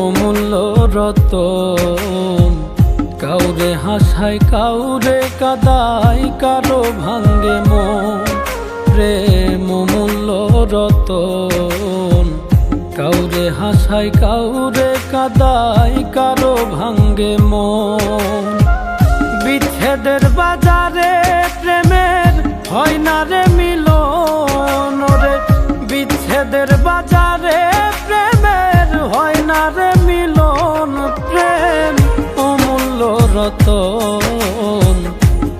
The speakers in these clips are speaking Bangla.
অমূল্য রতন। কাউরে হাসায়, কাউরে কাদাই কারও ভাঙ্গে মন। প্রেম অমূল্য রতন। কাউরে হাসায়, কাউরে কাদাই কারও ভাঙ্গে মন। রতন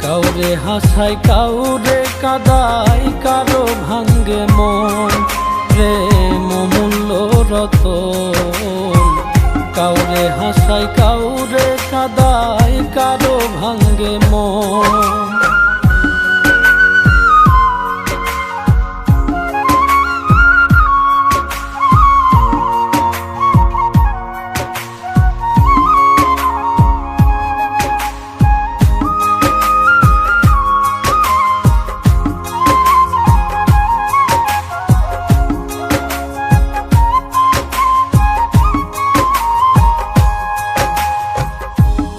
কাউরে হাসাই কাউরে কাদাই কারও ভাঙ্গে মন। প্রেম মূল্য রতন। কাউরে হাসাই কাউরে কাদাই কারও ভাঙ্গে মন।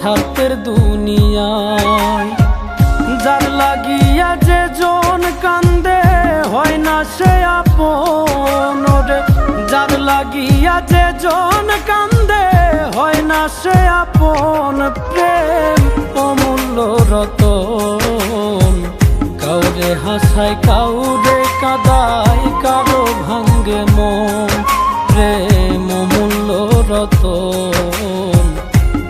স্বার্থের দুনিয়ায়। যার লাগিয়া যে জন কান্দে, হয় না সে আপন যার লাগিয়া যে জন কান্দে, হয় না সে আপন প্রেম। অমূল্য রতন, কাউরে হাসায়, কাউরে কাদাই কারও ভাঙ্গে মন। প্রেম অমূল্য রতন।